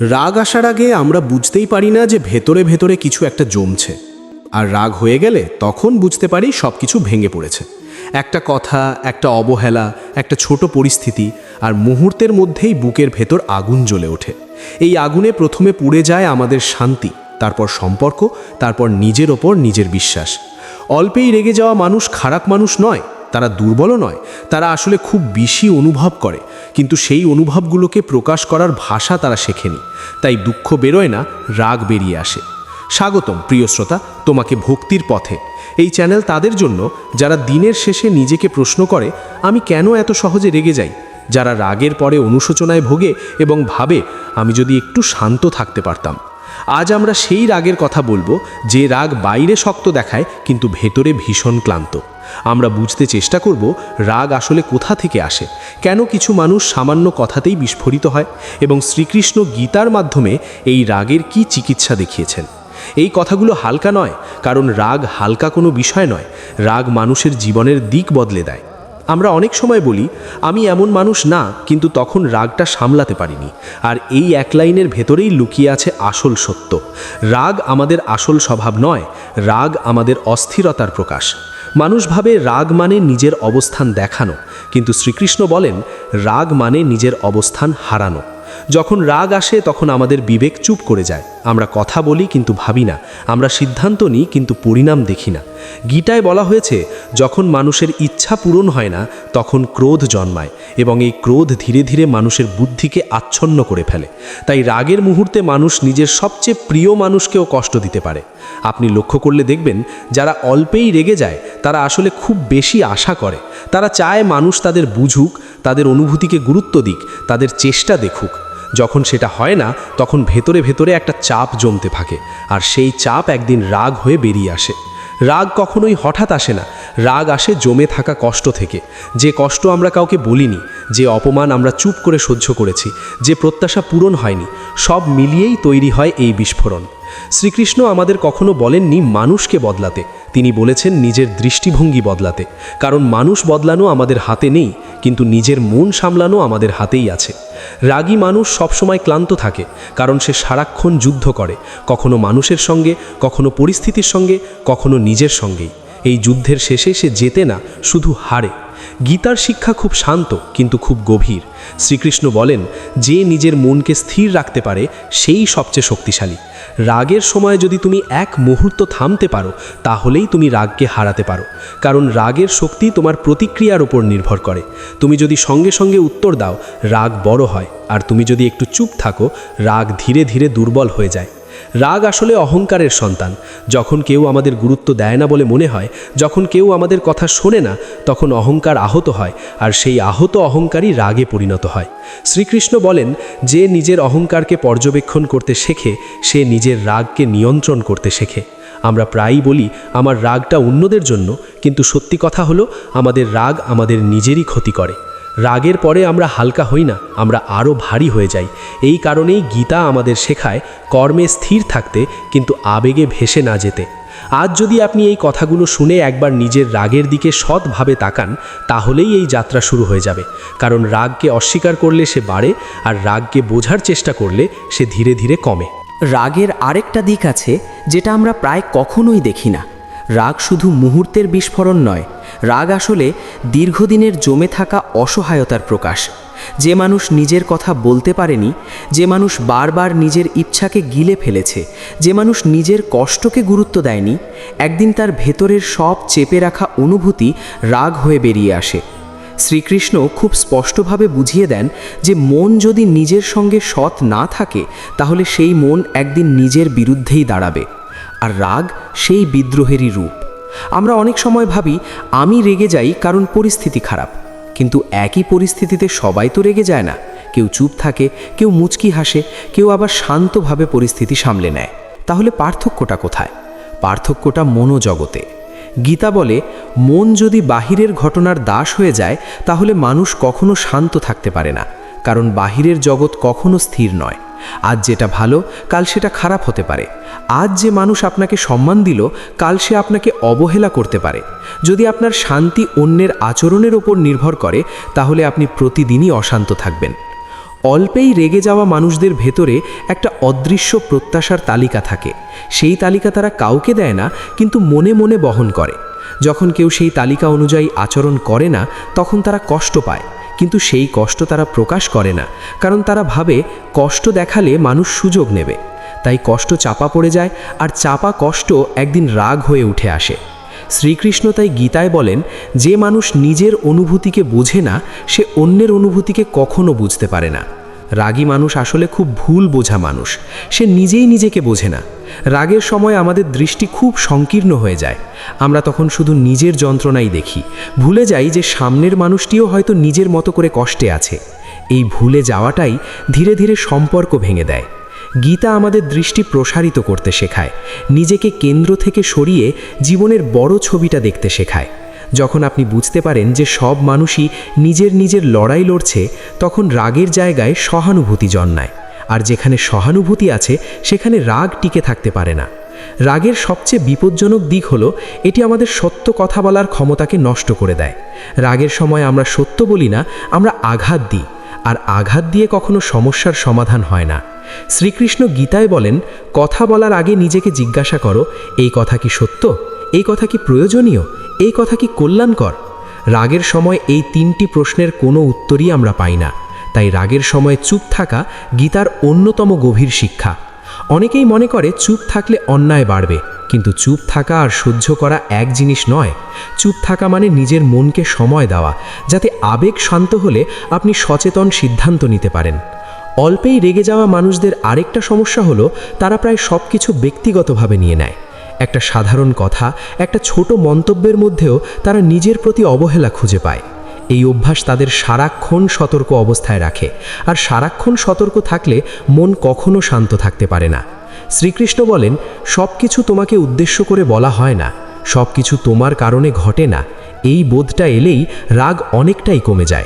রাগ আসার আগে আমরা বুঝতেই পারি না যে ভেতরে ভেতরে কিছু একটা জমছে। আর রাগ হয়ে গেলে তখন বুঝতে পারি সব কিছু ভেঙে পড়েছে। একটা কথা, একটা অবহেলা, একটা ছোট পরিস্থিতি আর মুহূর্তের মধ্যেই বুকের ভেতর আগুন জ্বলে ওঠে। এই আগুনে প্রথমে পুড়ে যায় আমাদের শান্তি, তারপর সম্পর্ক, তারপর নিজের ওপর নিজের বিশ্বাস। অল্পেই রেগে যাওয়া মানুষ খারাপ মানুষ নয়, তারা দুর্বলও নয়, তারা আসলে খুব বেশি অনুভব করে। কিন্তু সেই অনুভবগুলোকে প্রকাশ করার ভাষা তারা শেখেনি। তাই দুঃখ বেরোয় না, রাগ বেরিয়ে আসে। স্বাগতম, প্রিয় শ্রোতা, তোমাকে ভক্তির পথে। এই চ্যানেল তাদের জন্য, যারা দিনের শেষে নিজেকে প্রশ্ন করে, আমি কেন এত সহজে রেগে যাই? যারা রাগের পরে অনুশোচনায় ভোগে এবং ভাবে, আমি যদি একটু শান্ত থাকতে পারতাম। আজ আমরা সেই রাগের কথা বলব যে রাগ বাইরে শক্ত দেখায়, কিন্তু ভেতরে ভীষণ ক্লান্ত। আমরা বুঝতে চেষ্টা করব রাগ আসলে কোথা থেকে আসে। কেন কিছু মানুষ সামান্য কথাতেই বিস্ফোরিত হয় এবং শ্রীকৃষ্ণ গীতার মাধ্যমে এই রাগের কি চিকিৎসা দেখিয়েছেন? এই কথাগুলো হালকা নয়, কারণ রাগ হালকা কোনো বিষয় নয়। রাগ মানুষের জীবনের দিক বদলে দেয়। আমরা অনেক সময় বলি, আমি এমন মানুষ না, কিন্তু তখন রাগটা সামলাতে পারিনি। আর এই এক লাইনের ভেতরেই লুকিয়ে আছে আসল সত্য। রাগ আমাদের আসল স্বভাব নয়, রাগ আমাদের অস্থিরতার প্রকাশ। মানুষ ভাবে রাগ মানে নিজের অবস্থান দেখানো, কিন্তু শ্রীকৃষ্ণ বলেন, রাগ মানে নিজের অবস্থান হারানো। যখন রাগ আসে, তখন আমাদের বিবেক চুপ করে যায়। আমরা কথা বলি, কিন্তু ভাবি না। আমরা সিদ্ধান্ত নিই, কিন্তু পরিণাম দেখি না। গীতায় বলা হয়েছে, যখন মানুষের ইচ্ছা পূরণ হয় না, তখন ক্রোধ জন্মায় এবং এই ক্রোধ ধীরে ধীরে মানুষের বুদ্ধিকে আচ্ছন্ন করে ফেলে। তাই রাগের মুহূর্তে মানুষ নিজের সবচেয়ে প্রিয় মানুষকেও কষ্ট দিতে পারে। আপনি লক্ষ্য করলে দেখবেন, যারা অল্পেই রেগে যায়, তারা আসলে খুব বেশি আশা করে। তারা চায় মানুষ তাদের বুঝুক, তাদের অনুভূতিকে গুরুত্ব দিক, তাদের চেষ্টা দেখুক। যখন সেটা হয় না, তখন ভেতরে ভেতরে একটা চাপ জমতে থাকে, আর সেই চাপ একদিন রাগ হয়ে বেরিয়ে আসে। রাগ কখনোই হঠাৎ আসে না, রাগ আসে জমে থাকা কষ্ট থেকে। যে কষ্ট আমরা কাউকে বলিনি, যে অপমান আমরা চুপ করে সহ্য করেছি, যে প্রত্যাশা পূরণ হয়নি, সব মিলিয়েই তৈরি হয় এই বিস্ফোরণ। শ্রীকৃষ্ণ আমাদের কখনো বলেননি মানুষকে বদলাতে। তিনি বলেছেন নিজের দৃষ্টিভঙ্গি বদলাতে। কারণ মানুষ বদলানো আমাদের হাতে নেই, কিন্তু নিজের মন সামলানো আমাদের হাতেই আছে। রাগী মানুষ সবসময় ক্লান্ত থাকে, কারণ সে সারাক্ষণ যুদ্ধ করে, কখনো মানুষের সঙ্গে, কখনো পরিস্থিতির সঙ্গে, কখনো নিজের সঙ্গেই। এই যুদ্ধের শেষে সে জেতে না, শুধু হারে। গীতার শিক্ষা খুব শান্ত, কিন্তু খুব গভীর। শ্রীকৃষ্ণ বলেন, যে নিজের মনকে স্থির রাখতে পারে, সেই সবচেয়ে শক্তিশালী। রাগের সময় যদি তুমি এক মুহূর্ত থামতে পারো, তাহলেই তুমি রাগকে হারাতে পারো। কারণ রাগের শক্তি তোমার প্রতিক্রিয়ার উপর নির্ভর করে। তুমি যদি সঙ্গে সঙ্গে উত্তর দাও, রাগ বড় হয়। আর তুমি যদি একটু চুপ থাকো, রাগ ধীরে ধীরে দুর্বল হয়ে যায়। রাগ আসলে অহংকারের সন্তান। যখন কেউ আমাদের গুরুত্ব দেয় না বলে মনে হয়, যখন কেউ আমাদের কথা শোনে না, তখন অহংকার আহত হয়, আর সেই আহত অহংকারই রাগে পরিণত হয়। শ্রীকৃষ্ণ বলেন, যে নিজের অহংকারকে পর্যবেক্ষণ করতে শেখে, সে নিজের রাগকে নিয়ন্ত্রণ করতে শেখে। আমরা প্রায়ই বলি, আমার রাগটা অন্যদের জন্য, কিন্তু সত্যি কথা হলো, আমাদের রাগ আমাদের নিজেরই ক্ষতি করে। রাগের পরে আমরা হালকা হই না, আমরা আরও ভারী হয়ে যাই। এই কারণেই গীতা আমাদের শেখায়, কর্মে স্থির থাকতে, কিন্তু আবেগে ভেসে না যেতে। আজ যদি আপনি এই কথাগুলো শুনে একবার নিজের রাগের দিকে সৎভাবে তাকান, তাহলেই এই যাত্রা শুরু হয়ে যাবে। কারণ রাগকে অস্বীকার করলে সে বাড়ে, আর রাগকে বোঝার চেষ্টা করলে সে ধীরে ধীরে কমে। রাগের আরেকটা দিক আছে, যেটা আমরা প্রায় কখনোই দেখি না। রাগ শুধু মুহূর্তের বিস্ফোরণ নয় রাগ আসলে দীর্ঘদিনের জমে থাকা অসহায়তার প্রকাশ। যে মানুষ নিজের কথা বলতে পারেনি, যে মানুষ বারবার নিজের ইচ্ছাকে গিলে ফেলেছে, যে মানুষ নিজের কষ্টকে গুরুত্ব দেয়নি, একদিন তার ভেতরের সব চেপে রাখা অনুভূতি রাগ হয়ে বেরিয়ে আসে। শ্রীকৃষ্ণ খুব স্পষ্টভাবে বুঝিয়ে দেন যে মন যদি নিজের সঙ্গে সৎ না থাকে, তাহলে সেই মন একদিন নিজের বিরুদ্ধেই দাঁড়াবে। আর রাগ সেই বিদ্রোহেরই রূপ। আমরা অনেক সময় ভাবি, আমি রেগে যাই কারণ পরিস্থিতি খারাপ। কিন্তু একই পরিস্থিতিতে সবাই তো রেগে যায় না। কেউ চুপ থাকে, কেউ মুচকি হাসে, কেউ আবার শান্তভাবে পরিস্থিতি সামলে নেয়। তাহলে পার্থক্যটা কোথায়? পার্থক্যটা মনোজগতে। গীতা বলে, মন যদি বাহিরের ঘটনার দাস হয়ে যায়, তাহলে মানুষ কখনো শান্ত থাকতে পারে না। কারণ বাহিরের জগৎ কখনো স্থির নয়। আজ যেটা ভালো, কাল সেটা খারাপ হতে পারে। আজ যে মানুষ আপনাকে সম্মান দিল, কাল সে আপনাকে অবহেলা করতে পারে। যদি আপনার শান্তি অন্যের আচরণের ওপর নির্ভর করে, তাহলে আপনি প্রতিদিনই অশান্ত থাকবেন। অল্পেই রেগে যাওয়া মানুষদের ভেতরে একটা অদৃশ্য প্রত্যাশার তালিকা থাকে। সেই তালিকা তারা কাউকে দেয় না, কিন্তু মনে মনে বহন করে। যখন কেউ সেই তালিকা অনুযায়ী আচরণ করে না, তখন তারা কষ্ট পায়। কিন্তু সেই কষ্ট তারা প্রকাশ করে না, কারণ তারা ভাবে কষ্ট দেখালে মানুষ সুযোগ নেবে। তাই কষ্ট চাপা পড়ে যায় আর চাপা কষ্ট একদিন রাগ হয়ে উঠে আসে। শ্রীকৃষ্ণ তাই গীতায় বলেন, যে মানুষ নিজের অনুভূতিকে বোঝে না, সে অন্যের অনুভূতিকে কখনো বুঝতে পারে না। রাগী মানুষ আসলে খুব ভুল বোঝা মানুষ। সে নিজেই নিজেকে বোঝে না। রাগের সময় আমাদের দৃষ্টি খুব সংকীর্ণ হয়ে যায়। আমরা তখন শুধু নিজের যন্ত্রণাই দেখি। ভুলে যাই যে সামনের মানুষটিও হয়তো নিজের মতো করে কষ্টে আছে। এই ভুলে যাওয়াটাই ধীরে ধীরে সম্পর্ক ভেঙে দেয়। গীতা আমাদের দৃষ্টি প্রসারিত করতে শেখায়। নিজেকে কেন্দ্র থেকে সরিয়ে জীবনের বড় ছবিটা দেখতে শেখায়। যখন আপনি বুঝতে পারেন যে সব মানুষই নিজের নিজের লড়াই লড়ছে, তখন রাগের জায়গায় সহানুভূতি জন্মায়। আর যেখানে সহানুভূতি আছে, সেখানে রাগ টিকে থাকতে পারে না। রাগের সবচেয়ে বিপজ্জনক দিক হলো, এটি আমাদের সত্য কথা বলার ক্ষমতাকে নষ্ট করে দেয়। রাগের সময় আমরা সত্য বলি না, আমরা আঘাত দিই। আর আঘাত দিয়ে কখনো সমস্যার সমাধান হয় না। শ্রীকৃষ্ণ গীতায় বলেন, কথা বলার আগে নিজেকে জিজ্ঞাসা করো, এই কথা কি সত্য? এই কথা কি প্রয়োজনীয়? এই কথা কি কল্যাণকর? রাগের সময় এই তিনটি প্রশ্নের কোনো উত্তরই আমরা পাই না। তাই রাগের সময় চুপ থাকা গীতার অন্যতম গভীর শিক্ষা। অনেকেই মনে করে চুপ থাকলে অন্যায় বাড়বে, কিন্তু চুপ থাকা আর সহ্য করা এক জিনিস নয়। চুপ থাকা মানে নিজের মনকে সময় দেওয়া, যাতে আবেগ শান্ত হলে আপনি সচেতন সিদ্ধান্ত নিতে পারেন। অল্পেই রেগে যাওয়া মানুষদের আরেকটা সমস্যা হলো, তারা প্রায় সব কিছু ব্যক্তিগতভাবে নিয়ে নেয়। একটা সাধারণ কথা, একটা ছোট মন্তব্যের মধ্যেও তারা নিজের প্রতি অবহেলা খুঁজে পায়। এই অভ্যাস তাদের সারাক্ষণ সতর্ক অবস্থায় রাখে, আর সারাক্ষণ সতর্ক থাকলে মন কখনো শান্ত থাকতে পারে না। শ্রীকৃষ্ণ বলেন সব কিছু তোমাকে উদ্দেশ্য করে বলা হয় না সব কিছু তোমার কারণে ঘটে না। এই বোধটা এলেই রাগ অনেকটাই কমে যায়।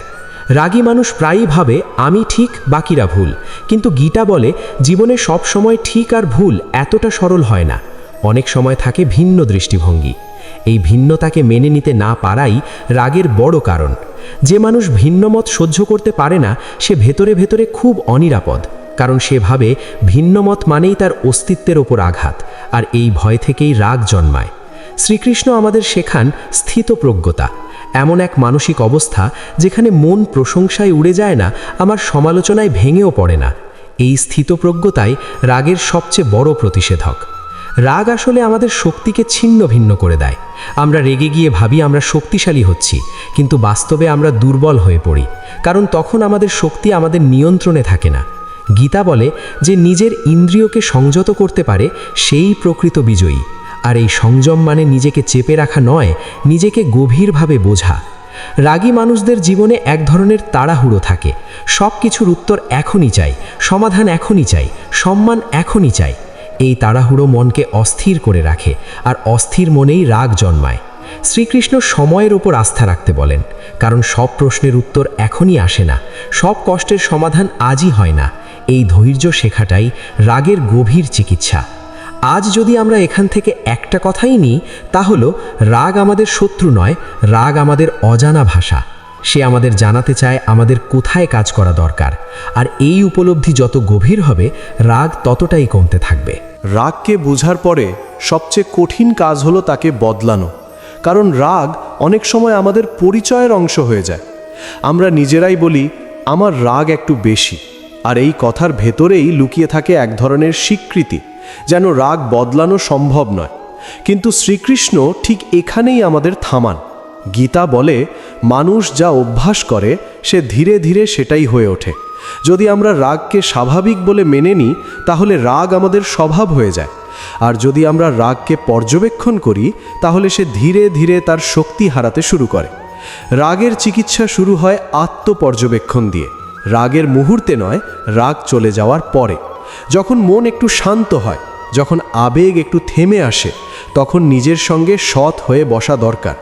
রাগী মানুষ প্রায়ই ভাবে, আমি ঠিক, বাকিরা ভুল। কিন্তু গীতা বলে, জীবনে সব সময় ঠিক আর ভুল এতটা সরল হয় না। অনেক সময় থাকে ভিন্ন দৃষ্টিভঙ্গি। এই ভিন্নতাকে মেনে নিতে না পারাই রাগের বড় কারণ। যে মানুষ ভিন্নমত সহ্য করতে পারে না, সে ভেতরে ভেতরে খুব অনিরাপদ, কারণ সেভাবে ভিন্নমত মানেই তার অস্তিত্বের ওপর আঘাত, আর এই ভয় থেকেই রাগ জন্মায়। শ্রীকৃষ্ণ আমাদের শেখান স্থিতপ্রজ্ঞতা। এমন এক মানসিক অবস্থা যেখানে মন প্রশংসায় উড়ে যায় না, আমার সমালোচনায় ভেঙেও পড়ে না। এই স্থিতপ্রজ্ঞতাই রাগের সবচেয়ে বড় প্রতিষেধক। রাগ আসলে আমাদের শক্তিকে ছিন্ন ভিন্ন করে দেয়। আমরা রেগে গিয়ে ভাবি আমরা শক্তিশালী হচ্ছি, কিন্তু বাস্তবে আমরা দুর্বল হয়ে পড়ি, কারণ তখন আমাদের শক্তি আমাদের নিয়ন্ত্রণে থাকে না। গীতা বলে, যে নিজের ইন্দ্রিয়কে সংযত করতে পারে, সেই প্রকৃত বিজয়ী। আর এই সংযম মানে নিজেকে চেপে রাখা নয়, নিজেকে গভীরভাবে বোঝা। রাগী মানুষদের জীবনে এক ধরনের তাড়াহুড়ো থাকে। সব কিছুর উত্তর এখনই চাই, সমাধান এখনই চাই, সম্মান এখনই চাই। এই তাড়াহুড়ো মনকে অস্থির করে রাখে আর অস্থির মনেই রাগ জন্মায়। শ্রীকৃষ্ণ সময়ের ওপর আস্থা রাখতে বলেন, কারণ সব প্রশ্নের উত্তর এখনই আসে না, সব কষ্টের সমাধান আজই হয় না, এই ধৈর্য শেখাটাই রাগের গভীর চিকিৎসা। আজ যদি আমরা এখান থেকে একটা কথাই নিই, তা হলো, রাগ আমাদের শত্রু নয়, রাগ আমাদের অজানা ভাষা। সে আমাদের জানাতে চায় আমাদের কোথায় কাজ করা দরকার। আর এই উপলব্ধি যত গভীর হবে, রাগ ততটাই কমতে থাকবে। রাগকে বোঝার পরে সবচেয়ে কঠিন কাজ হলো তাকে বদলানো। কারণ রাগ অনেক সময় আমাদের পরিচয়ের অংশ হয়ে যায়। আমরা নিজেরাই বলি, আমার রাগ একটু বেশি। আর এই কথার ভেতরেই লুকিয়ে থাকে এক ধরনের স্বীকৃতি, যেন রাগ বদলানো সম্ভব নয়। কিন্তু শ্রীকৃষ্ণ ঠিক এখানেই আমাদের থামান। গীতা বলে, মানুষ যা অভ্যাস করে, সে ধীরে ধীরে সেটাই হয়ে ওঠে। যদি আমরা রাগকে স্বাভাবিক বলে মেনে নিই, তাহলে রাগ আমাদের স্বভাব হয়ে যায়। আর যদি আমরা রাগকে পর্যবেক্ষণ করি, তাহলে সে ধীরে ধীরে তার শক্তি হারাতে শুরু করে। রাগের চিকিৎসা শুরু হয় আত্মপর্যবেক্ষণ দিয়ে। রাগের মুহূর্তে নয়, রাগ চলে যাওয়ার পরে। যখন মন একটু শান্ত হয় যখন আবেগ একটু থেমে আসে, তখন নিজের সঙ্গে সৎ হয়ে বসা দরকার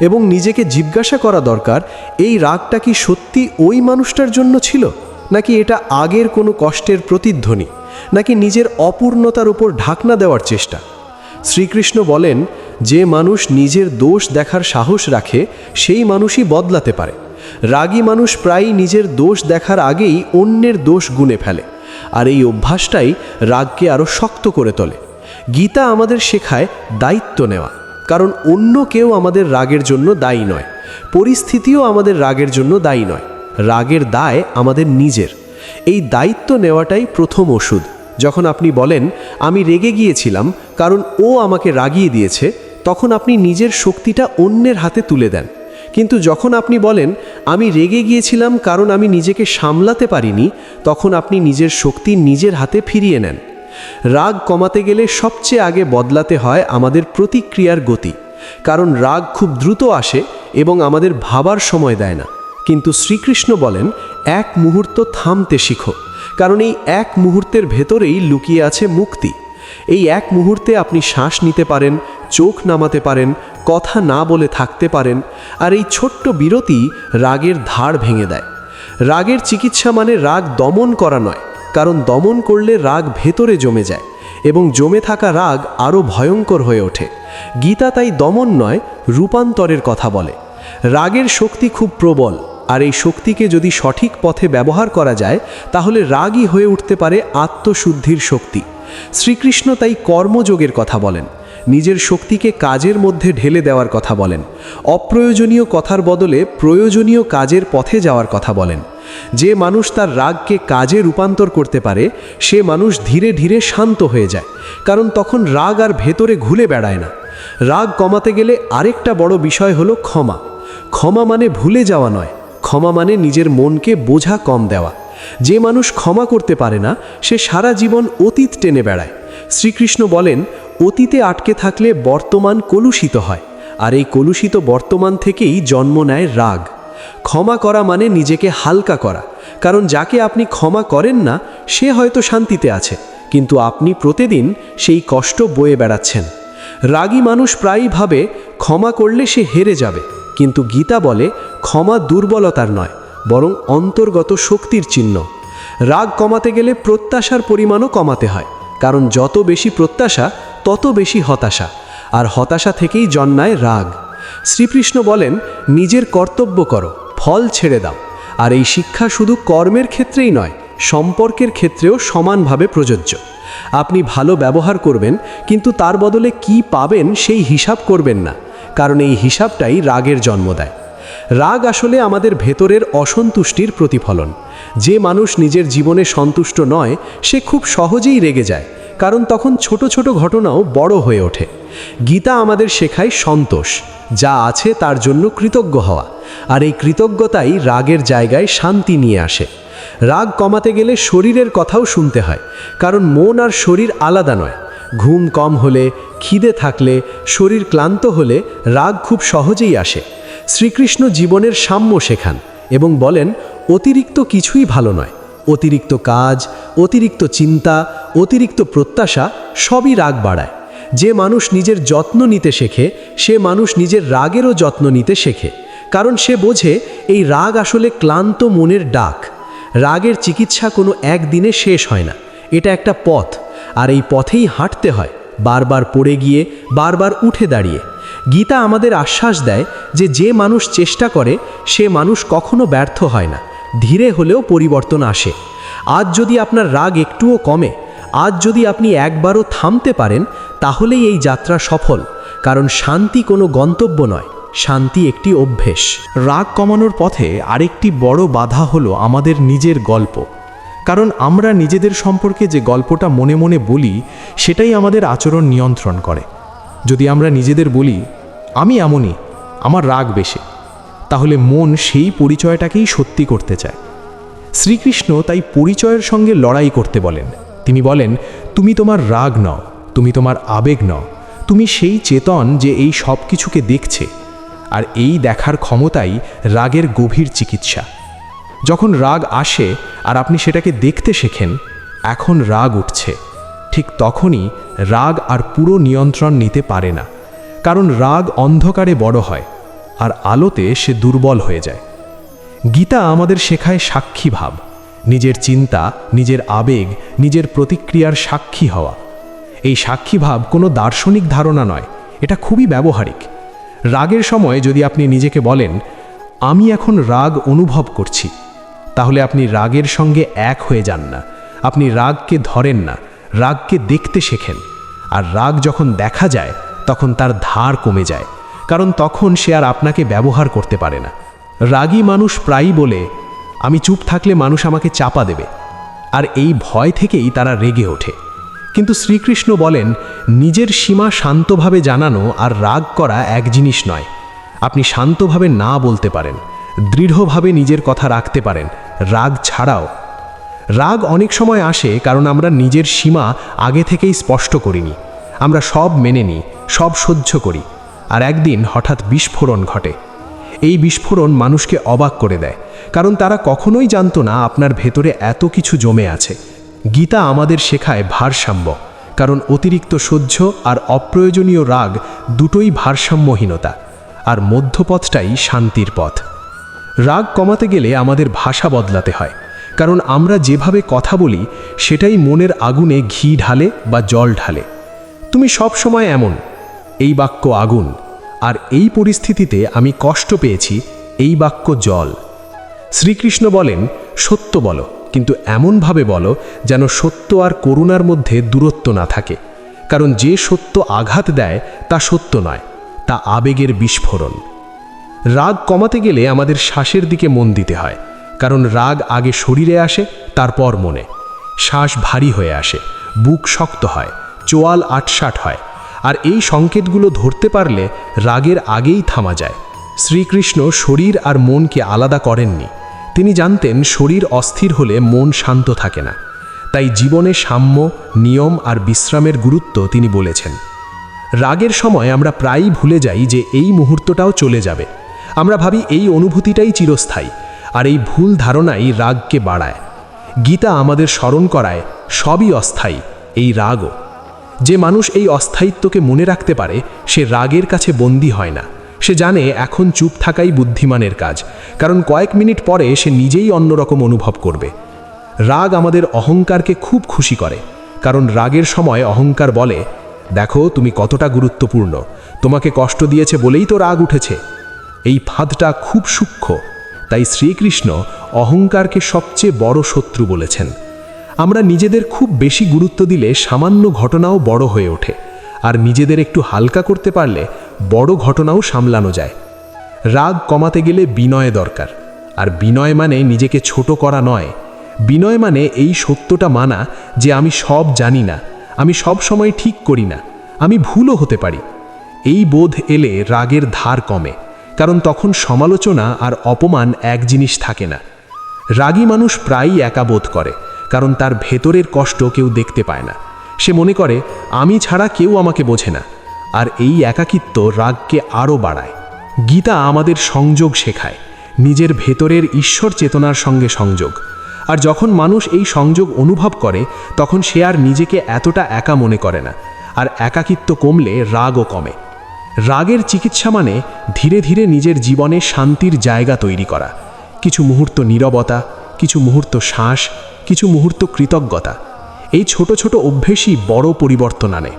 এবং নিজেকে জিজ্ঞাসা করা দরকার, এই রাগটা কি সত্যি ওই মানুষটার জন্য ছিল? নাকি এটা আগের কোনো কষ্টের প্রতিধ্বনি? নাকি নিজের অপূর্ণতার উপর ঢাকনা দেওয়ার চেষ্টা? শ্রীকৃষ্ণ বলেন, যে মানুষ নিজের দোষ দেখার সাহস রাখে, সেই মানুষই বদলাতে পারে। রাগী মানুষ প্রায়ই নিজের দোষ দেখার আগেই অন্যের দোষ গুনে ফেলে। আর এই অভ্যাসটাই রাগকে আরও শক্ত করে তোলে। গীতা আমাদের শেখায় দায়িত্ব নেওয়া, কারণ অন্য কেউ আমাদের রাগের জন্য দায়ী নয়, পরিস্থিতিও আমাদের রাগের জন্য দায়ী নয়, রাগের দায় আমাদের নিজের। এই দায়িত্ব নেওয়াটাই প্রথম ওষুধ। যখন আপনি বলেন, আমি রেগে গিয়েছিলাম কারণ ও আমাকে রাগিয়ে দিয়েছে, তখন আপনি নিজের শক্তিটা অন্যের হাতে তুলে দেন। কিন্তু যখন আপনি বলেন, আমি রেগে গিয়েছিলাম কারণ আমি নিজেকে সামলাতে পারিনি, তখন আপনি নিজের শক্তি নিজের হাতে ফিরিয়ে নেন। রাগ কমাতে গেলে সবচেয়ে আগে বদলাতে হয় আমাদের প্রতিক্রিয়ার গতি। কারণ রাগ খুব দ্রুত আসে এবং আমাদের ভাবার সময় দেয় না। কিন্তু শ্রীকৃষ্ণ বলেন, এক মুহূর্ত থামতে শিখো। কারণ এই এক মুহূর্তের ভেতরেই লুকিয়ে আছে মুক্তি। এই এক মুহূর্তে আপনি শ্বাস নিতে পারেন, চোখ নামাতে পারেন, কথা না বলে থাকতে পারেন, আর এই ছোট্ট বিরতি রাগের ধার ভেঙে দেয়। রাগের চিকিৎসা মানে রাগ দমন করা নয়, কারণ দমন করলে রাগ ভেতরে জমে যায় এবং জমে থাকা রাগ আরও ভয়ঙ্কর হয়ে ওঠে। গীতা তাই দমন নয়, রূপান্তরের কথা বলে। রাগের শক্তি খুব প্রবল, আর এই শক্তিকে যদি সঠিক পথে ব্যবহার করা যায়, তাহলে রাগই হয়ে উঠতে পারে আত্মশুদ্ধির শক্তি। শ্রীকৃষ্ণ তাই কর্মযোগের কথা বলেন। নিজের শক্তিকে কাজের মধ্যে ঢেলে দেওয়ার কথা বলেন। অপ্রয়োজনীয় কথার বদলে প্রয়োজনীয় কাজের পথে যাওয়ার কথা বলেন। যে মানুষ তার রাগকে কাজে রূপান্তর করতে পারে, সে মানুষ ধীরে ধীরে শান্ত হয়ে যায়, কারণ তখন রাগ আর ভেতরে ঘুলে বেড়ায় না। রাগ কমাতে গেলে আরেকটা বড় বিষয় হলো ক্ষমা। ক্ষমা মানে ভুলে যাওয়া নয়, ক্ষমা মানে নিজের মনকে বোঝা কম দেওয়া। যে মানুষ ক্ষমা করতে পারে না, সে সারা জীবন অতীত টেনে বেড়ায়। শ্রীকৃষ্ণ বলেন, অতীতে আটকে থাকলে বর্তমান কলুষিত হয়, আর এই কলুষিত বর্তমান থেকেই জন্ম নেয় রাগ। ক্ষমা করা মানে নিজেকে হালকা করা, কারণ যাকে আপনি ক্ষমা করেন না, সে হয়তো শান্তিতে আছে, কিন্তু আপনি প্রতিদিন সেই কষ্ট বয়ে বেড়াচ্ছেন। রাগী মানুষ প্রায়ই ভাবে, ক্ষমা করলে সে হেরে যাবে। কিন্তু গীতা বলে, ক্ষমা দুর্বলতার নয়। বরং অন্তর্গত শক্তির চিহ্ন। রাগ কমাতে গেলে প্রত্যাশার পরিমাণও কমাতে হয়, কারণ যত বেশি প্রত্যাশা, তত বেশি হতাশা, আর হতাশা থেকেই জন্মায় রাগ। শ্রীকৃষ্ণ বলেন, নিজের কর্তব্য করো, ফল ছেড়ে দাও, আর এই শিক্ষা শুধু কর্মের ক্ষেত্রেই নয়, সম্পর্কের ক্ষেত্রেও সমানভাবে প্রযোজ্য। আপনি ভালো ব্যবহার করবেন, কিন্তু তার বদলে কি পাবেন সেই হিসাব করবেন না, কারণ এই হিসাবটাই রাগের জন্ম দেয়। রাগ আসলে আমাদের ভেতরের অসন্তুষ্টির প্রতিফলন। যে মানুষ নিজের জীবনে সন্তুষ্ট নয়, সে খুব সহজেই রেগে যায়, কারণ তখন ছোট ছোট ঘটনাও বড় হয়ে ওঠে। গীতা আমাদের শেখায় সন্তোষ, যা আছে তার জন্য কৃতজ্ঞ হওয়া, আর এই কৃতজ্ঞতাই রাগের জায়গায় শান্তি নিয়ে আসে। রাগ কমাতে গেলে শরীরের কথাও শুনতে হয়, কারণ মন আর শরীর আলাদা নয়। ঘুম কম হলে, খিদে থাকলে, শরীর ক্লান্ত হলে রাগ খুব সহজেই আসে। শ্রীকৃষ্ণ জীবনের সাম্য শেখান এবং বলেন, অতিরিক্ত কিছুই ভালো নয়। অতিরিক্ত কাজ, অতিরিক্ত চিন্তা, অতিরিক্ত প্রত্যাশা সবই রাগ বাড়ায়। যে মানুষ নিজের যত্ন নিতে শেখে, সে মানুষ নিজের রাগেরও যত্ন নিতে শেখে। কারণ সে বোঝে, এই রাগ আসলে ক্লান্ত মনের ডাক। রাগের চিকিৎসা কোনো একদিনে শেষ হয় না। এটা একটা পথ। আর এই পথেই হাঁটতে হয়। বারবার পড়ে গিয়ে, বারবার উঠে দাঁড়িয়ে। গীতা আমাদের আশ্বাস দেয় যে যে মানুষ চেষ্টা করে, সে মানুষ কখনো ব্যর্থ হয় না। ধীরে হলেও পরিবর্তন আসে। আজ যদি আপনার রাগ একটুও কমে, আজ যদি আপনি একবারও থামতে পারেন, তাহলেই এই যাত্রা সফল। কারণ শান্তি কোনো গন্তব্য নয়, শান্তি একটি অভ্যেস। রাগ কমানোর পথে আরেকটি বড় বাধা হলো আমাদের নিজের গল্প। কারণ আমরা নিজেদের সম্পর্কে যে গল্পটা মনে মনে বলি, সেটাই আমাদের আচরণ নিয়ন্ত্রণ করে। যদি আমরা নিজেদের বলি, আমি এমনই, আমার রাগ বেশি, তাহলে মন সেই পরিচয়টাকেই সত্যি করতে চায়। শ্রীকৃষ্ণ তাই পরিচয়ের সঙ্গে লড়াই করতে বলেন। তিনি বলেন, তুমি তোমার রাগ নও, তুমি তোমার আবেগ নও, তুমি সেই চেতন যে এই সব কিছুকে দেখছে, আর এই দেখার ক্ষমতাই রাগের গভীর চিকিৎসা। যখন রাগ আসে আর আপনি সেটাকে দেখতে শেখেন, এখন রাগ উঠছে। ঠিক তখনই রাগ আর পুরো নিয়ন্ত্রণ নিতে পারে না, কারণ রাগ অন্ধকারে বড় হয় আর আলোতে সে দুর্বল হয়ে যায়। গীতা আমাদের শেখায় সাক্ষী ভাব, নিজের চিন্তা, নিজের আবেগ, নিজের প্রতিক্রিয়ার সাক্ষী হওয়া। এই সাক্ষী ভাব কোনো দার্শনিক ধারণা নয়, এটা খুবই ব্যবহারিক। রাগের সময় যদি আপনি নিজেকে বলেন, আমি এখন রাগ অনুভব করছি, তাহলে আপনি রাগের সঙ্গে এক হয়ে যান না, আপনি রাগকে ধরেন না রাগকে দেখতে শেখেন। আর রাগ যখন দেখা যায়, তখন তার ধার কমে যায়। কারণ তখন সে আর আপনাকে ব্যবহার করতে পারে না। রাগী মানুষ প্রায়ই বলে, আমি চুপ থাকলে মানুষ আমাকে চাপা দেবে। আর এই ভয় থেকেই তারা রেগে ওঠে। কিন্তু শ্রীকৃষ্ণ বলেন, নিজের সীমা শান্তভাবে জানানো আর রাগ করা এক জিনিস নয়। আপনি শান্তভাবে না বলতে পারেন, দৃঢ়ভাবে নিজের কথা রাখতে পারেন। রাগ ছাড়াও রাগ অনেক সময় আসে কারণ আমরা নিজের সীমা আগে থেকেই স্পষ্ট করিনি। আমরা সব মেনে নিই, সব সহ্য করি, আর একদিন হঠাৎ বিস্ফোরণ ঘটে। এই বিস্ফোরণ মানুষকে অবাক করে দেয়, কারণ তারা কখনোই জানতো না আপনার ভেতরে এত কিছু জমে আছে। গীতা আমাদের শেখায় ভারসাম্য, কারণ অতিরিক্ত সহ্য আর অপ্রয়োজনীয় রাগ দুটোই ভারসাম্যহীনতা, আর মধ্যপথটাই শান্তির পথ। রাগ কমাতে গেলে আমাদের ভাষা বদলাতে হয় কারণ আমরা যেভাবে কথা বলি, সেটাই মনের আগুনে ঘি ঢালে বা জল ঢালে। তুমি সব সময় এমন। এই বাক্য আগুন। আর এই পরিস্থিতিতে আমি কষ্ট পেয়েছি, এই বাক্য জল। শ্রীকৃষ্ণ বলেন, সত্য বলো, কিন্তু এমনভাবে বলো যেন সত্য আর করুণার মধ্যে দূরত্ব না থাকে। কারণ যে সত্য আঘাত দেয়, তা সত্য নয়, তা আবেগের বিস্ফোরণ। রাগ কমাতে গেলে আমাদের শ্বাসের দিকে মন দিতে হয়। কারণ রাগ আগে শরীরে আসে, তারপর মনে। শ্বাস ভারী হয়ে আসে, বুক শক্ত হয়, চোয়াল আটসাট হয়। আর এই সংকেতগুলো ধরতে পারলে রাগের আগেই থামা যায়। শ্রীকৃষ্ণ শরীর আর মনকে আলাদা করেননি। তিনি জানতেন শরীর অস্থির হলে মন শান্ত থাকে না। তাই জীবনে সাম্য, নিয়ম আর বিশ্রামের গুরুত্ব তিনি বলেছেন। রাগের সময় আমরা প্রায়ই ভুলে যাই যে এই মুহূর্তটাও চলে যাবে। আমরা ভাবি এই অনুভূতিটাই চিরস্থায়ী। আর এই ভুল ধারণাই রাগকে বাড়ায়। গীতা আমাদের স্মরণ করায়, সবই অস্থায়ী, এই রাগও। যে মানুষ এই অস্থায়িত্বকে মনে রাখতে পারে, সে রাগের কাছে বন্দী হয় না। সে জানে এখন চুপ থাকাই বুদ্ধিমানের কাজ, কারণ কয়েক মিনিট পরে সে নিজেই অন্যরকম অনুভব করবে। রাগ আমাদের অহংকারকে খুব খুশি করে, কারণ রাগের সময় অহংকার বলে, দেখো, তুমি কতটা গুরুত্বপূর্ণ, তোমাকে কষ্ট দিয়েছে বলেই তো রাগ উঠেছে। এই ফাঁদটা খুব সূক্ষ্ম। তাই শ্রীকৃষ্ণ অহংকারকে সবচেয়ে বড় শত্রু বলেছেন। আমরা নিজেদের খুব বেশি গুরুত্ব দিলে সামান্য ঘটনাও বড় হয়ে ওঠে, আর নিজেদের একটু হালকা করতে পারলে বড় ঘটনাও সামলানো যায়। রাগ কমাতে গেলে বিনয় দরকার, আর বিনয় মানে নিজেকে ছোট করা নয়। বিনয় মানে এই সত্যটা মানা যে আমি সব জানি না, আমি সব সময় ঠিক করি না, আমি ভুলও হতে পারি। এই বোধ এলে রাগের ধার কমে। কারণ তখন সমালোচনা আর অপমান এক জিনিস থাকে না। রাগী মানুষ প্রায়ই একা বোধ করে, কারণ তার ভেতরের কষ্ট কেউ দেখতে পায় না। সে মনে করে, আমি ছাড়া কেউ আমাকে বোঝে না। আর এই একাকিত্ব রাগকে আরও বাড়ায়। গীতা আমাদের সংযোগ শেখায়, নিজের ভেতরের ঈশ্বর চেতনার সঙ্গে সংযোগ। আর যখন মানুষ এই সংযোগ অনুভব করে, তখন সে আর নিজেকে এতটা একা মনে করে না। আর একাকিত্ব কমলে রাগও কমে। রাগের চিকিৎসা মানে ধীরে ধীরে নিজের জীবনে শান্তির জায়গা তৈরি করা। কিছু মুহূর্ত নীরবতা, কিছু মুহূর্ত শ্বাস, কিছু মুহূর্ত কৃতজ্ঞতা। এই ছোট ছোট অভ্যেসই বড় পরিবর্তন আনে।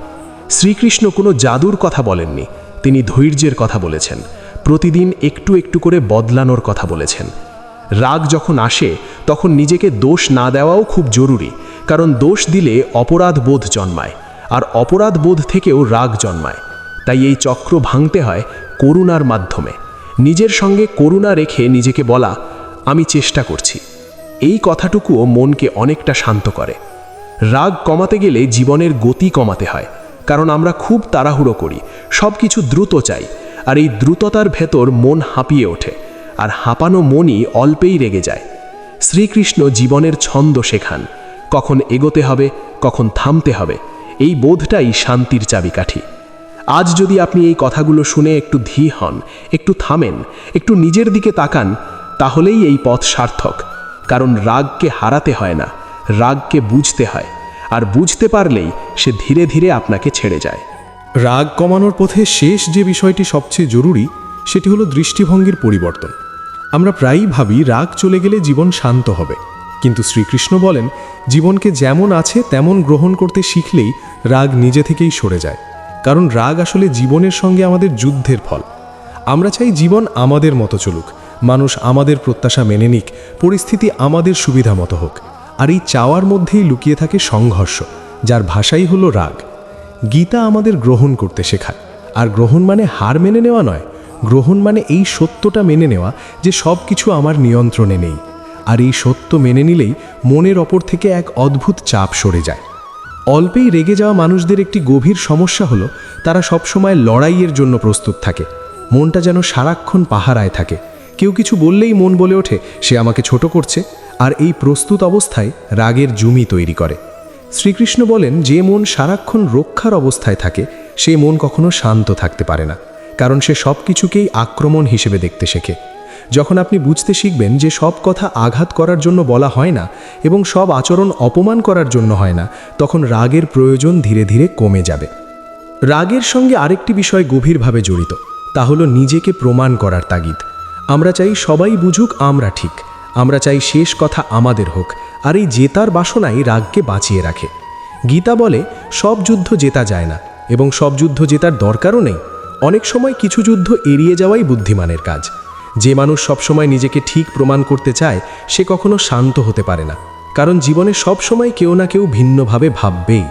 শ্রীকৃষ্ণ কোনো জাদুর কথা বলেননি, তিনি ধৈর্যের কথা বলেছেন, প্রতিদিন একটু একটু করে বদলানোর কথা বলেছেন। রাগ যখন আসে, তখন নিজেকে দোষ না দেওয়াও খুব জরুরি, কারণ দোষ দিলে অপরাধ বোধ জন্মায়, আর অপরাধ বোধ থেকেও রাগ জন্মায়। তাই এই চক্র ভাঙতে হয় করুণার মাধ্যমে। নিজের সঙ্গে করুণা রেখে নিজেকে বলা, আমি চেষ্টা করছি। এই কথাটুকুও মনকে অনেকটা শান্ত করে। রাগ কমাতে গেলে জীবনের গতি কমাতে হয়, কারণ আমরা খুব তাড়াহুড়ো করি সব কিছু দ্রুত চাই, আর এই দ্রুততার ভেতর মন হাঁপিয়ে ওঠে, আর হাঁপানো মনই অল্পেই রেগে যায়। শ্রীকৃষ্ণ জীবনের ছন্দ শেখান, কখন এগোতে হবে, কখন থামতে হবে, এই বোধটাই শান্তির চাবিকাঠি। আজ যদি আপনি এই কথাগুলো শুনে একটু ধী হন, একটু থামেন, একটু নিজের দিকে তাকান, তাহলেই এই পথ সার্থক। কারণ রাগকে হারাতে হয় না, রাগকে বুঝতে হয়, আর বুঝতে পারলেই সে ধীরে ধীরে আপনাকে ছেড়ে যায়। রাগ কমানোর পথে শেষ যে বিষয়টি সবচেয়ে জরুরি, সেটি হলো দৃষ্টিভঙ্গির পরিবর্তন। আমরা প্রায়ই ভাবি রাগ চলে গেলে জীবন শান্ত হবে। কিন্তু শ্রীকৃষ্ণ বলেন, জীবনকে যেমন আছে তেমন গ্রহণ করতে শিখলেই রাগ নিজে থেকেই সরে যায়। কারণ রাগ আসলে জীবনের সঙ্গে আমাদের যুদ্ধের ফল। আমরা চাই জীবন আমাদের মতো চলুক, মানুষ আমাদের প্রত্যাশা মেনে নিক, পরিস্থিতি আমাদের সুবিধা মতো হোক। আর এই চাওয়ার মধ্যেই লুকিয়ে থাকে সংঘর্ষ, যার ভাষাই হলো রাগ। গীতা আমাদের গ্রহণ করতে শেখায়, আর গ্রহণ মানে হার মেনে নেওয়া নয়, গ্রহণ মানে এই সত্যটা মেনে নেওয়া যে সব কিছু আমার নিয়ন্ত্রণে নেই। আর এই সত্য মেনে নিলেই মনের ওপর থেকে এক অদ্ভুত চাপ সরে যায়। অল্পেই রেগে যাওয়া মানুষদের একটি গভীর সমস্যা হলো, তারা সবসময় লড়াইয়ের জন্য প্রস্তুত থাকে। মনটা যেন সারাক্ষণ পাহারায় থাকে। কেউ কিছু বললেই মন বলে ওঠে, সে আমাকে ছোট করছে। আর এই প্রস্তুত অবস্থায় রাগের জুমি তৈরি করে। শ্রীকৃষ্ণ বলেন, যে মন সারাক্ষণ রক্ষার অবস্থায় থাকে, সে মন কখনো শান্ত থাকতে পারে না। কারণ সে সব কিছুকেই আক্রমণ হিসেবে দেখতে শেখে। যখন আপনি বুঝতে শিখবেন যে সব কথা আঘাত করার জন্য বলা হয় না এবং সব আচরণ অপমান করার জন্য হয় না, তখন রাগের প্রয়োজন ধীরে ধীরে কমে যাবে। রাগের সঙ্গে আরেকটি বিষয় গভীরভাবে জড়িত, তা হলো নিজেকে প্রমাণ করার তাগিদ। আমরা চাই সবাই বুঝুক আমরা ঠিক, আমরা চাই শেষ কথা আমাদের হোক, আর এই জেতার বাসনাই রাগকে বাঁচিয়ে রাখে। গীতা বলে, সব যুদ্ধ জেতা যায় না, এবং সব যুদ্ধ জেতার দরকারও নেই। অনেক সময় কিছু যুদ্ধ এড়িয়ে যাওয়াই বুদ্ধিমানের কাজ। যে মানুষ সবসময় নিজেকে ঠিক প্রমাণ করতে চায়, সে কখনো শান্ত হতে পারে না। কারণ জীবনে সবসময় কেউ না কেউ ভিন্নভাবে ভাববেই।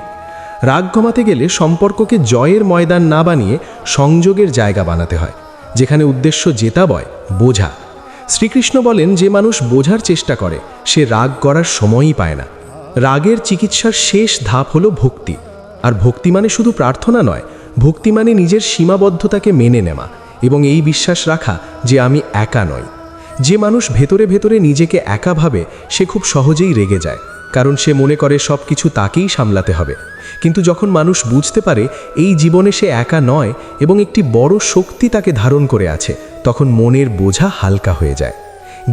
রাগ কমাতে গেলে সম্পর্ককে জয়ের ময়দান না বানিয়ে সংযোগের জায়গা বানাতে হয়, যেখানে উদ্দেশ্য জেতা বয় বোঝা। শ্রীকৃষ্ণ বলেন, যে মানুষ বোঝার চেষ্টা করে, সে রাগ করার সময়ই পায় না। রাগের চিকিৎসার শেষ ধাপ হলো ভক্তি। আর ভক্তি মানে শুধু প্রার্থনা নয়, ভক্তি মানে নিজের সীমাবদ্ধতাকে মেনে নেওয়া। এবং এই বিশ্বাস রাখা যে আমি একা নই। যে মানুষ ভেতরে ভেতরে নিজেকে একা ভাবে, সে খুব সহজেই রেগে যায়, কারণ সে মনে করে সব কিছু তাকেই সামলাতে হবে। কিন্তু যখন মানুষ বুঝতে পারে এই জীবনে সে একা নয় এবং একটি বড় শক্তি তাকে ধারণ করে আছে, তখন মনের বোঝা হালকা হয়ে যায়।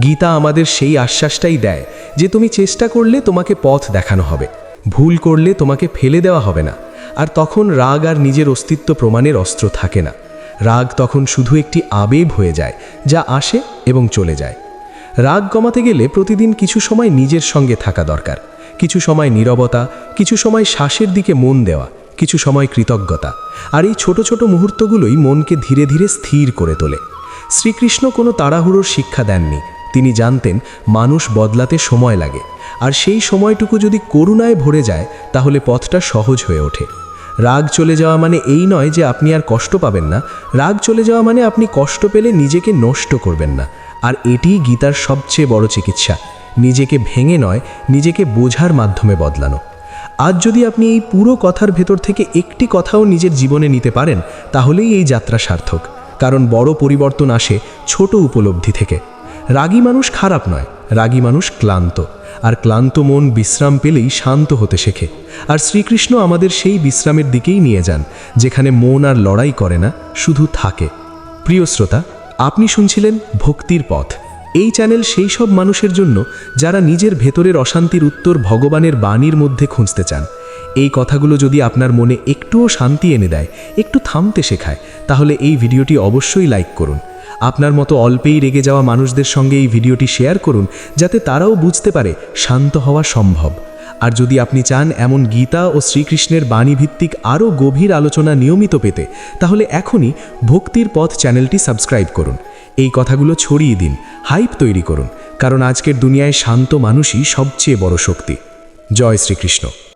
গীতা আমাদের সেই আশ্বাসটাই দেয় যে তুমি চেষ্টা করলে তোমাকে পথ দেখানো হবে, ভুল করলে তোমাকে ফেলে দেওয়া হবে না, আর তখন রাগ আর নিজের অস্তিত্ব প্রমাণের অস্ত্র থাকে না। রাগ তখন শুধু একটি আবেগ হয়ে যায়, যা আসে এবং চলে যায়। রাগ কমাতে গেলে প্রতিদিন কিছু সময় নিজের সঙ্গে থাকা দরকার। কিছু সময় নীরবতা, কিছু সময় শ্বাসের দিকে মন দেওয়া, কিছু সময় কৃতজ্ঞতা। আর এই ছোট ছোট মুহূর্তগুলোই মনকে ধীরে ধীরে স্থির করে তোলে। শ্রীকৃষ্ণ কোনো তাড়াহুড়োর শিক্ষা দেননি। তিনি জানতেন মানুষ বদলাতে সময় লাগে। আর সেই সময়টুকু যদি করুণায় ভরে যায়, তাহলে পথটা সহজ হয়ে ওঠে। রাগ চলে যাওয়া মানে এই নয় যে আপনি আর কষ্ট পাবেন না। রাগ চলে যাওয়া মানে আপনি কষ্ট পেলে নিজেকে নষ্ট করবেন না। আর এটিই গীতার সবচেয়ে বড় চিকিৎসা। নিজেকে ভেঙে নয়, নিজেকে বোঝার মাধ্যমে বদলানো। আজ যদি আপনি এই পুরো কথার ভেতর থেকে একটি কথাও নিজের জীবনে নিতে পারেন, তাহলেই এই যাত্রা সার্থক। কারণ বড় পরিবর্তন আসে ছোট উপলব্ধি থেকে। রাগী মানুষ খারাপ নয়, রাগী মানুষ ক্লান্ত। আর ক্লান্ত মন বিশ্রাম পেলেই শান্ত হতে শেখে। আর শ্রীকৃষ্ণ আমাদের সেই বিশ্রামের দিকেই নিয়ে যান, যেখানে মন আর লড়াই করে না, শুধু থাকে। প্রিয় শ্রোতা, আপনি শুনছিলেন ভক্তির পথ। এই চ্যানেল সেই সব মানুষের জন্য যারা নিজের ভেতরের অশান্তির উত্তর ভগবানের বাণীর মধ্যে খুঁজতে চান। এই কথাগুলো যদি আপনার মনে একটুও শান্তি এনে দেয়, একটু থামতে শেখায়, তাহলে এই ভিডিওটি অবশ্যই লাইক করুন। আপনার মতো অল্পেই রেগে যাওয়া মানুষদের সঙ্গে এই ভিডিওটি শেয়ার করুন, যাতে তারাও বুঝতে পারে শান্ত হওয়া সম্ভব। আর যদি আপনি চান এমন গীতা ও শ্রীকৃষ্ণের বাণীভিত্তিক আরও গভীর আলোচনা নিয়মিত পেতে, তাহলে এখনই ভক্তির পথ চ্যানেলটি সাবস্ক্রাইব করুন। এই কথাগুলো ছড়িয়ে দিন, হাইপ তৈরি করুন, কারণ আজকের দুনিয়ায় শান্ত মানুষই সবচেয়ে বড় শক্তি। জয় শ্রীকৃষ্ণ।